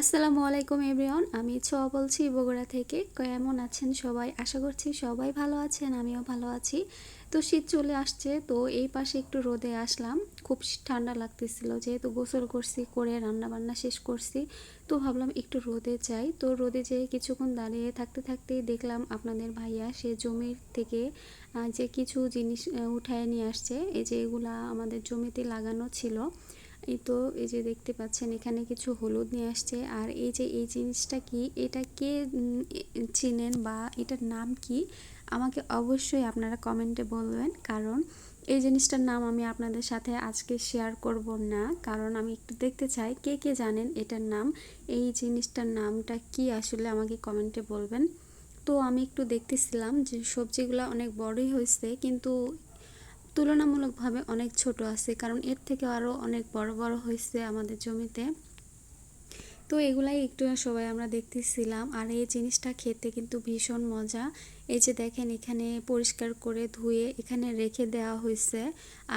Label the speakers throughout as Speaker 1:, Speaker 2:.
Speaker 1: আসসালামু আলাইকুম এভরিওয়ান, আমি ছোয়া বলছি বগুড়া থেকে। কেমন আছেন সবাই? আশা করছি সবাই ভালো আছেন, আমিও ভালো আছি। তো শীত চলে আসছে, তো এই পাশে একটু রোদে আসলাম। খুব ঠান্ডা লাগতেছিল, যেহেতু গোসল করছি, করে রান্না বান্না শেষ করছি, তো ভাবলাম একটু রোদে যাই। তো রোদে যেয়ে কিছুক্ষণ দাঁড়িয়ে থাকতে থাকতেই দেখলাম আপনাদের ভাইয়া, সে জমির থেকে যে কিছু জিনিস উঠায় নিয়ে আসছে, এই যে এগুলা আমাদের জমিতে লাগানো ছিল। এই তো, এই যে দেখতে পাচ্ছেন, এখানে কিছু হলুদ নিয়ে আসছে। আর এই যে, এই জিনিসটা কি, এটা কে চিনেন বা এটার নাম কি? আমাকে অবশ্যই আপনারা কমেন্টে বলবেন, কারণ এই জিনিসটার নাম আমি আপনাদের সাথে আজকে শেয়ার করব না। কারণ আমি একটু দেখতে চাই, কে কে জানেন এটার নাম? এই জিনিসটার নামটা কি আসলে আমাকে কমেন্টে বলবেন। তো আমি একটু দেখতেছিলাম যে সবজিগুলো অনেক বড়ই হয়েছে কিন্তু তুলনামূলকভাবে অনেক ছোট আছে, কারণ এর থেকে আরও অনেক বড় বড় হয়েছে আমাদের জমিতে। তো এগুলাই একটু সবাই আমরা দেখতেছিলাম। আর এই জিনিসটা খেতে কিন্তু ভীষণ মজা। এই যে দেখেন এখানে পরিষ্কার করে ধুয়ে এখানে রেখে দেওয়া হয়েছে।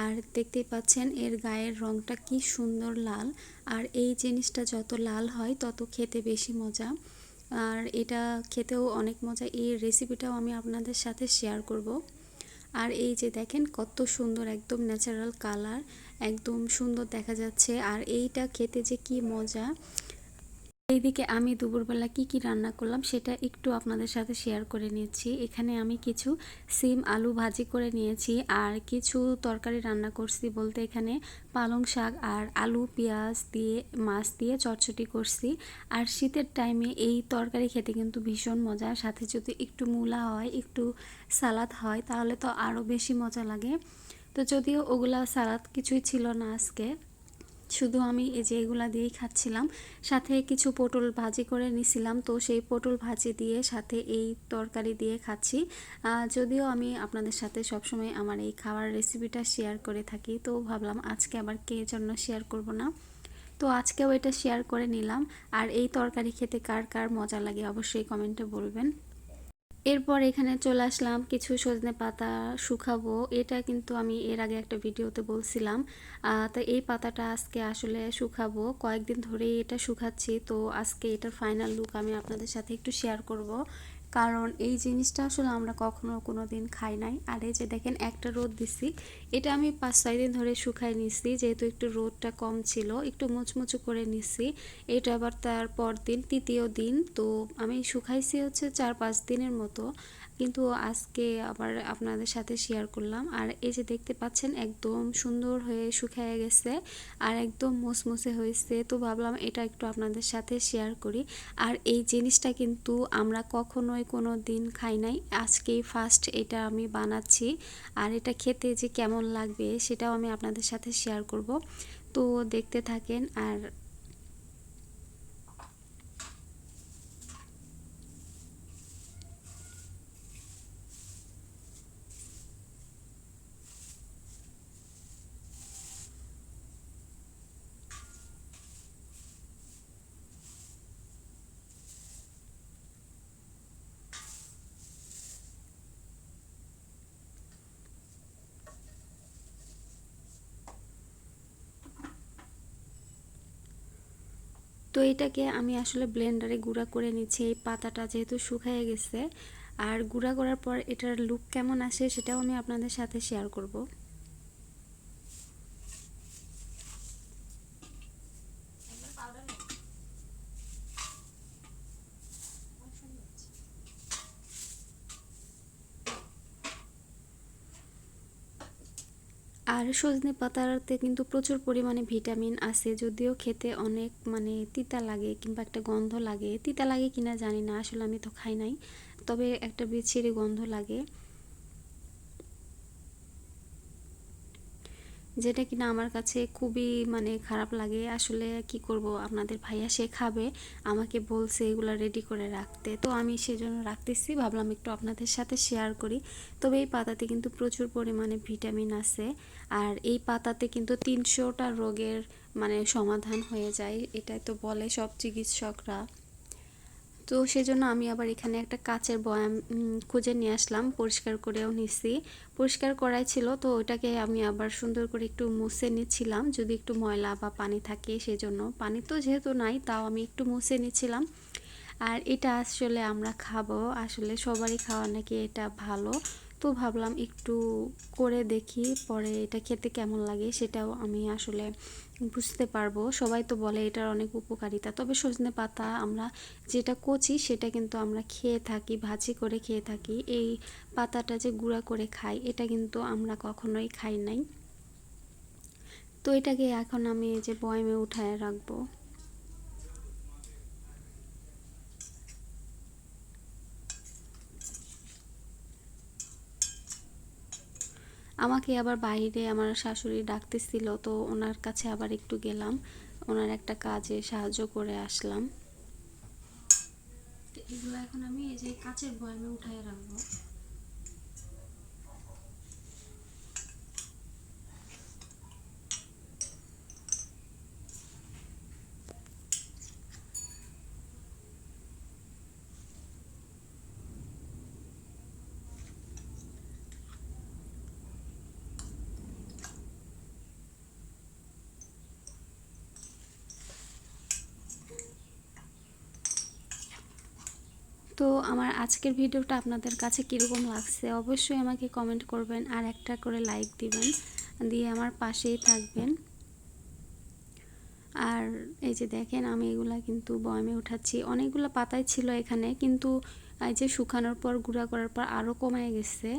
Speaker 1: আর দেখতেই পাচ্ছেন এর গায়ের রংটা কি সুন্দর লাল। আর এই জিনিসটা যত লাল হয়, তত খেতে বেশি মজা। আর এটা খেতেও অনেক মজা। এই রেসিপিটাও আমি আপনাদের সাথে শেয়ার করব। আর এই যে দেখেন কত সুন্দর একদম ন্যাচারাল কালার একদম সুন্দর দেখা যাচ্ছে। আর এইটা খেতে যে কি মজা! এইদিকে আমি দুপুরবেলা কি কি রান্না করলাম সেটা একটু আপনাদের সাথে শেয়ার করে নিয়েছি এখানে আমি কিছু সিম আলু ভাজি করে নিয়েছি আর কিছু তরকারি রান্না করছি বলতে এখানে পালং শাক আর আলু, পেঁয়াজ দিয়ে, মাছ দিয়ে চটচটি করছি। আর শীতের টাইমে এই তরকারি খেতে কিন্তু ভীষণ মজা। সাথে যদি একটু মূলা হয়, একটু সালাদ হয়, তাহলে তো আরও বেশি মজা লাগে। তো যদিও ওগুলা সালাদ কিছুই ছিল না আজকে। শুধু আমি এই যে এগুলা দিয়েই খাচ্ছিলাম, সাথে কিছু পটল ভাজি করে নিছিলাম, তো সেই পটল ভাজি দিয়ে সাথে এই তরকারি দিয়ে খাচ্ছি। যদিও আমি আপনাদের সাথে সবসময় আমার এই খাওয়ার রেসিপিটা শেয়ার করে থাকি, তো ভাবলাম আজকে আবার কে জন্য শেয়ার করব না? তো আজকেও এটা শেয়ার করে নিলাম, আর এই তরকারি খেতে কার কার মজা লাগে অবশ্যই কমেন্টে বলবেন। এরপর এখানে চলে আসলাম, কিছু সজনে পাতা শুকাবো। এটা কিন্তু আমি এর আগে একটা ভিডিওতে বলছিলাম। তো এই পাতাটা আজকে আসলে শুকাবো। কয়েকদিন ধরেই এটা শুকাচ্ছি, তো আজকে এটার ফাইনাল লুক আমি আপনাদের সাথে একটু শেয়ার করব। কারণ এই জিনিসটা আসলে আমরা কখনো কোনো দিন খাই নাই। আর এই যে দেখেন, একটা রোদ দিছি। এটা আমি পাঁচ, ছয় দিন ধরে শুকাই নিছি, যেহেতু একটু রোদটা কম ছিল, একটু মুচমুচু করে নিছি। এটা আবার তার পর দিন তৃতীয় দিন, তো আমি শুকাইছি হচ্ছে চার, পাঁচ দিনের মতো। কিন্তু আজকে আবার আপনাদের সাথে শেয়ার করলাম। আর এই যে দেখতে পাচ্ছেন, একদম সুন্দর হয়ে শুকিয়ে গেছে আর একদম মুসমুসে হয়েছে। তো ভাবলাম এটা একটু আপনাদের সাথে শেয়ার করি। আর এই জিনিসটা কিন্তু আমরা কখনোই কোনো দিন খাই নাই। আজকেই ফার্স্ট এটা আমি বানাচ্ছি। আর এটা খেতে যে কেমন লাগবে সেটাও আমি আপনাদের সাথে শেয়ার করব। তো দেখতে থাকেন আর তো এটাকে আমি আসলে ব্লেন্ডারে গুঁড়া করে নিচ্ছি। এই পাতাটা যেহেতু শুকিয়ে গেছে, আর গুঁড়া করার পর এটার লুক কেমন আসে সেটাও আমি আপনাদের সাথে শেয়ার করব। আর সজনে পাতাতে কিন্তু প্রচুর পরিমাণে ভিটামিন আছে, যদিও খেতে অনেক মানে তিতা লাগে কিংবা একটা গন্ধ লাগে। তিতা লাগে কিনা জানি না, আসলে আমি তো খাই নাই। তবে একটা বিচ্ছিরি গন্ধ লাগে। যেটা কিনা আমার কাছে খুবই মানে খারাপ লাগে। আসলে কি করব? আপনাদের ভাইয়া সে খাবে, আমাকে বলছে এগুলো রেডি করে রাখতে। তো আমি সেজন্য রাখতেছি, ভাবলাম একটু আপনাদের সাথে শেয়ার করি। তবে এই পাতাতে কিন্তু প্রচুর পরিমাণে ভিটামিন আছে। আর এই পাতাতে কিন্তু তিনশোটা রোগের মানে সমাধান হয়ে যায়, এটাই তো বলে সব চিকিৎসকরা। তো সেজন্য আমি আবার এখানে একটা কাচের বয়াম খুঁজে নিয়ে আসলাম, পরিষ্কার করেও নিছি। পরিষ্কার করাই ছিল, তো ওটাকে আমি আবার সুন্দর করে একটু মুছে নিচ্ছিলাম। যদি একটু ময়লা বা পানি থাকে সেজন্য। পানি তো যেহেতু নাই, তাও আমি একটু মুছে নিচ্ছিলাম। আর এটা আসলে আমরা খাব। আসলে সবারই খাওয়া নাকি এটা ভালো। তো ভাবলাম একটু করে দেখি, পরে এটা খেতে কেমন লাগে সেটাও আমি আসলে বুঝতে পারব। সবাই তো বলে এটার অনেক উপকারিতা। তবে সজনে পাতা আমরা যেটা কচি সেটা কিন্তু আমরা খেয়ে থাকি, ভাজি করে খেয়ে থাকি। এই পাতাটা যে গুঁড়া করে খাই, এটা কিন্তু আমরা কখনোই খাই নাই। তো এটাকে এখন আমি যে বয়মে উঠায় রাখব। আমাকে আবার বাইরে আমার শাশুড়ি ডাকতেছিল, তো ওনার কাছে আবার একটু গেলাম। ওনার একটা কাজে সাহায্য করে আসলাম। এগুলো এখন আমি এই যে কাচের বয়ামে উঠায় রাখব। তো আমার আজকের ভিডিওটা আপনাদের কাছে কীরকম লাগছে অবশ্যই আমাকে কমেন্ট করবেন আর একটা করে লাইক দিবেন, দিয়ে আমার পাশেই থাকবেন। আর এই যে দেখেন আমি এগুলা কিন্তু বয়মে উঠাচ্ছি। অনেকগুলো পাতাই ছিল এখানে, কিন্তু এই যে শুকানোর পর, গুঁড়া করার পর আরও কমে গেছে।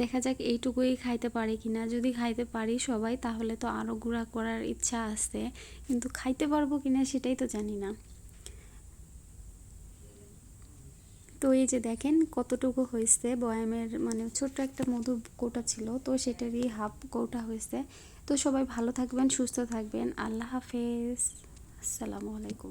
Speaker 1: দেখা যাক এইটুকুই খাইতে পারি কি না যদি খাইতে পারি সবাই, তাহলে তো আরও গুঁড়া করার ইচ্ছা আছে। কিন্তু খাইতে পারব কি না সেটাই তো জানি না। তো এই যে দেখেন কতটুকু হয়েছে বয়ামের মানে ছোট্ট একটা মধু কোটা ছিল, তো সেটারই হাফ কোটা হয়েছে। তো সবাই ভালো থাকবেন, সুস্থ থাকবেন। আল্লাহ হাফেজ। আসসালামু আলাইকুম।